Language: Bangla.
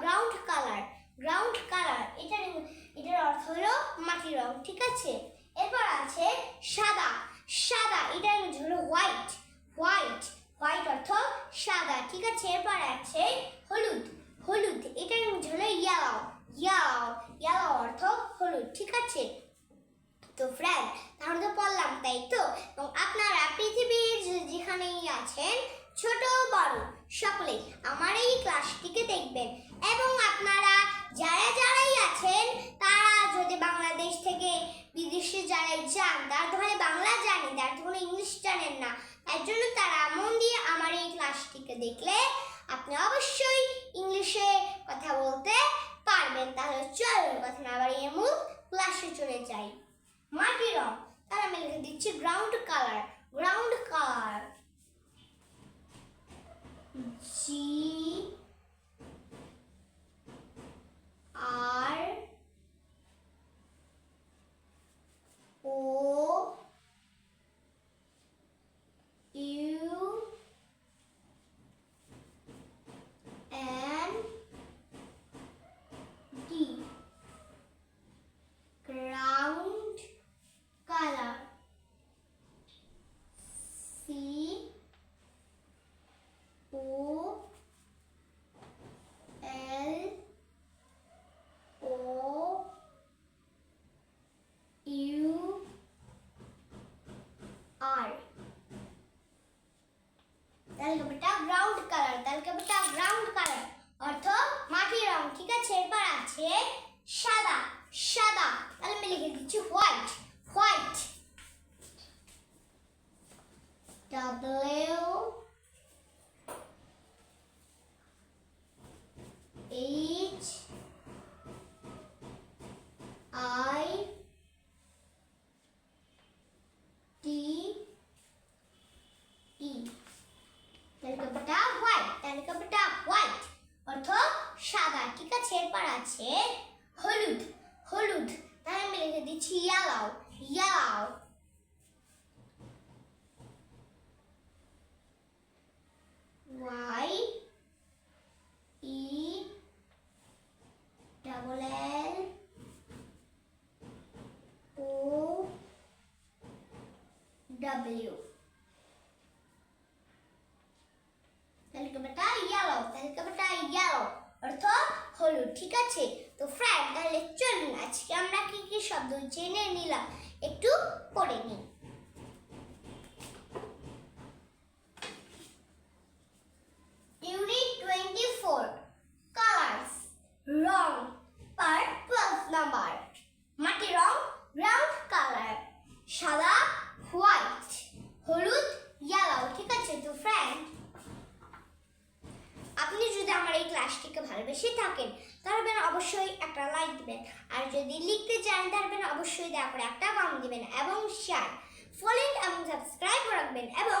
গ্রাউন্ড কালার গ্রাউন্ড কালার এটার এটার অর্থ হলো মাটি রং, ঠিক আছে? এরপর আছে সাদা সাদা, এটার মধ্যে হলো হোয়াইট হোয়াইট হোয়াইট অর্থ সাদা, ঠিক আছে? এরপর আছে হলুদ হলুদ, এটার মধ্যে হলো ইয়ালো ইয়ালো ইয়ালো অর্থ হলুদ, ঠিক আছে? তো ফ্রেন্ড তাহলে তো পড়লাম তাই তো? এবং আপনারা পৃথিবীর যেখানেই আছেন ছোট বড়, সকলে আমার এই ক্লাসটিকে দেখবেন। এবং আপনারা যারা যারাই আছেন, তারা যদি বাংলাদেশ থেকে বিদেশে যারাই যান, তার ধরে বাংলা জানে, তার ধরে ইংলিশ জানেন না, তার জন্য তারা মন দিয়ে আমার এই ক্লাসটিকে দেখলে আপনি অবশ্যই ইংলিশে কথা বলতে পারবেন। তাহলে চলুন, কথা না বাড়িয়ে মূল ক্লাসে চলে যাই। মাটি রং, তারা আমি লিখে দিচ্ছি গ্রাউন্ড কালার তাহলে বেটা ব্রাউন কালার তাহলে বেটা ব্রাউন কালার অর্থ মাটি রং, ঠিক আছে? এরপর আছে সাদা সাদা তাহলে আমি লিখে দিচ্ছি white white W H I T E তালিকাটা হোয়াইট তালিকাটা হোয়াইট অর্থ সাদা। ঠিক আছে, এরপর আছে হলুদ হলুদ। তাহলে আমি লিখে দিচ্ছি yellow yellow Y E double L O W তালিকাটা ইয়েলো তালিকাটা ইয়েলো অর্থ হলুদ ঠিক আছে? তো ফ্রেন্ড তাহলে চলুন, আজকে আমরা কি কি শব্দ জেনে নিলাম? একটু পড়ে নিই ইউনিট টোয়েন্টি ফোর কালার্স রং পার টুয়েলভ নাম্বার মাটি রং গ্রাউন্ড কালার সাদা হোয়াইট হলুদ ইয়েলো ঠিক আছে তো ফ্রেন্ড আপনি যদি আমার এই ভালোবেসে থাকেন তাহলে অবশ্যই একটা লাইক দিবেন। আর যদি লিখতে চান তাহলে অবশ্যই দয়া করে একটা কম দিবেন এবং শেয়ার ফলোইং এবং সাবস্ক্রাইব রাখবেন এবং